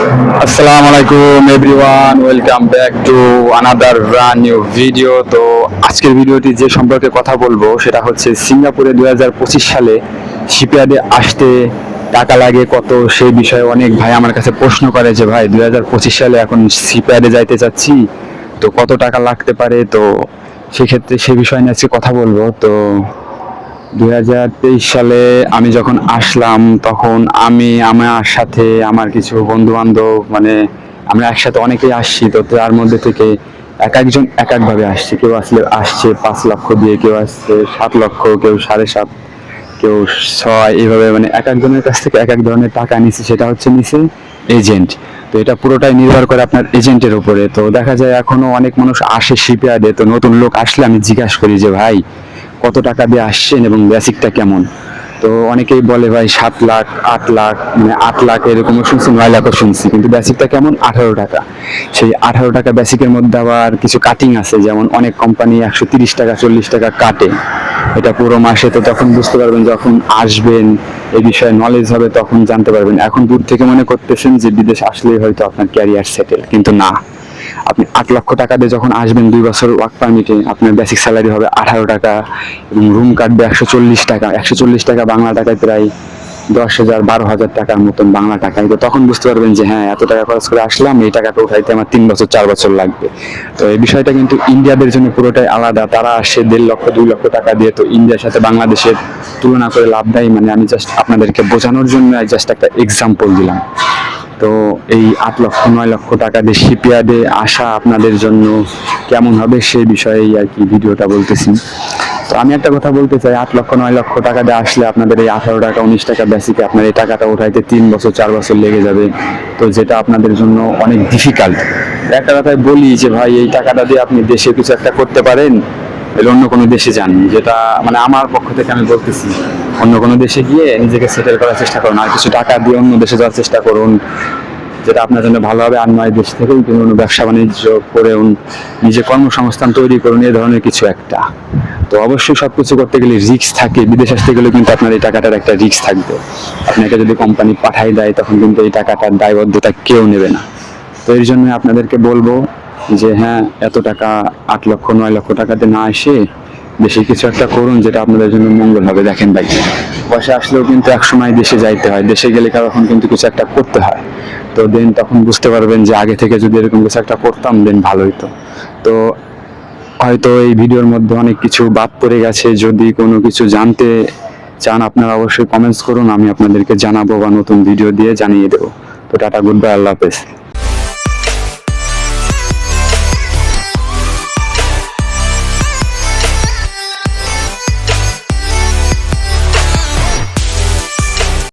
আসসালামু আলাইকুম everyone welcome back to another brand new video তো আজকের ভিডিওটি যে সম্পর্কে কথা বলব, সেটা হচ্ছে সিঙ্গাপুরে দু হাজার পঁচিশ সালে শিপইয়ার্ডে আসতে টাকা লাগে কত, সেই বিষয়ে অনেক ভাই আমার কাছে প্রশ্ন করে যে, ভাই, দুই হাজার পঁচিশ সালে এখন শিপইয়ার্ডে যাইতে চাচ্ছি? তো কত টাকা লাগতে পারে? তো সেক্ষেত্রে সে বিষয় নিয়ে আজকে কথা বলব। তো দুই হাজার তেইশ সালে আমি যখন আসলাম, তখন আমি, আমার সাথে আমার কিছু বন্ধু বান্ধব মানে আমরা একসাথে অনেকেই আসছি, তো তার মধ্যে থেকে এক একজন এক একভাবে আসছে। কেউ আসলে আসছে পাঁচ লক্ষ দিয়ে, কেউ আসছে সাত লক্ষ, কেউ সাড়ে সাত, কেউ ছয় এইভাবে মানে এক একজনের কাছ থেকে এক এক ধরনের টাকা নিছে, সেটা হচ্ছে নিছে এজেন্ট তো এটা পুরোটাই নির্ভর করে আপনার এজেন্টের উপরে। তো দেখা যায় এখনও অনেক মানুষ আসে শিপইয়ার্ডে তো নতুন লোক আসলে আমি জিজ্ঞাসা করি যে, ভাই কত টাকা দিয়ে আসছেন এবং বেসিকটা কেমন? তো অনেকেই বলে ভাই, সাত লাখ, আট লাখ মানে আট লাখ এরকমও শুনছি, নয় লাখও শুনছি, কিন্তু বেসিকটা কেমন? আঠারো টাকা। সেই আঠারো টাকা বেসিকের মধ্যে আবার কিছু কাটিং আছে, যেমন অনেক কোম্পানি একশো তিরিশ টাকা, চল্লিশ টাকা কাটে। এটা পুরো মাসে তো তখন বুঝতে পারবেন যখন আসবেন, এই বিষয়ে নলেজ হবে তখন জানতে পারবেন। এখন দূর থেকে মনে করতেছেন যে বিদেশ আসলেই হয়তো আপনার ক্যারিয়ার সেটেল কিন্তু না। আপনি আট লক্ষ টাকা দিয়ে যখন আসবেন দুই বছর ওয়ার্ক পারমিটে আপনার বেসিক স্যালারি হবে আঠারো টাকা এবং রুম কাটবে একশো চল্লিশ টাকা। একশো চল্লিশ টাকা বাংলা টাকায় প্রায় দশ হাজার, বারো হাজার টাকার মতন বাংলা টাকায়। তো তখন বুঝতে পারবেন যে হ্যাঁ এত টাকা খরচ করে আসলাম, এই টাকাটা উঠাইতে আমার তিন বছর, চার বছর লাগবে। তো এই বিষয়টা কিন্তু ইন্ডিয়াদের জন্য পুরোটাই আলাদা। তারা আসে দেড় লক্ষ, দুই লক্ষ টাকা দিয়ে তো ইন্ডিয়ার সাথে বাংলাদেশের তুলনা করে লাভ দেয়। মানে আমি জাস্ট আপনাদেরকে বোঝানোর জন্য জাস্ট একটা এক্সাম্পল দিলাম। তো এই আট লক্ষ, নয় লক্ষ টাকা দিয়ে শিপইয়ার্ডে আসা আপনাদের জন্য কেমন হবে সেই বিষয়েই আর কি ভিডিওটা বলতেছি। তো আমি একটা কথা বলতে চাই, আট লক্ষ, নয় লক্ষ টাকা দিয়ে আসলে আপনাদের এই আঠারো টাকা, উনিশ টাকা বেসিকে আপনার এই টাকাটা উঠাইতে তিন বছর, চার বছর লেগে যাবে। তো যেটা আপনাদের জন্য অনেক ডিফিকাল্ট একটা কথায় বলি যে ভাই, এই টাকাটা দিয়ে আপনি দেশে কিছু একটা করতে পারেন? তাহলে অন্য কোনো দেশে যান। যেটা মানে আমার পক্ষ থেকে আমি বলতেছি, অন্য কোনো দেশে গিয়ে নিজেকে সেটেল করার চেষ্টা করুন। আর কিছু টাকা দিয়ে অন্য দেশে যাওয়ার চেষ্টা করুন, যেটা আপনার জন্য ভালো হবে। আর নয়, দেশ থেকেও কোনো ব্যবসা বাণিজ্য করে নিজে কর্মসংস্থান তৈরি করুন, এ ধরনের কিছু একটা। তো অবশ্যই সব কিছু করতে গেলে রিস্ক থাকে। বিদেশ আসতে গেলে কিন্তু আপনার এই টাকাটার একটা রিস্ক থাকবে। আপনাকে যদি কোম্পানি পাঠাই দেয়, তখন কিন্তু এই টাকাটার দায়বদ্ধতা কেউ নেবে না। তো এর জন্য আপনাদেরকে বলব যে হ্যাঁ এত টাকা আট লক্ষ, নয় লক্ষ টাকাতে না এসে দেশে কিছু একটা করুন যেটা আপনাদের জন্য মঙ্গল হবে দেখেন ভাই, পয়সা আসলেও কিন্তু এক সময় দেশে যাইতে হয়, দেশে গেলে তখন কিন্তু কিছু একটা করতে হয়। তো দেন তখন বুঝতে পারবেন যে আগে থেকে যদি এরকম কিছু একটা করতাম, দেন ভালো হতো তো হয়তো এই ভিডিওর মধ্যে অনেক কিছু বাদ পড়ে গেছে, যদি কোনো কিছু জানতে চান আপনারা অবশ্যই কমেন্টস করুন, আমি আপনাদেরকে জানাব বা নতুন ভিডিও দিয়ে জানিয়ে দেবো। তো টাটা গুড বাই আল্লাহ হাফেজ।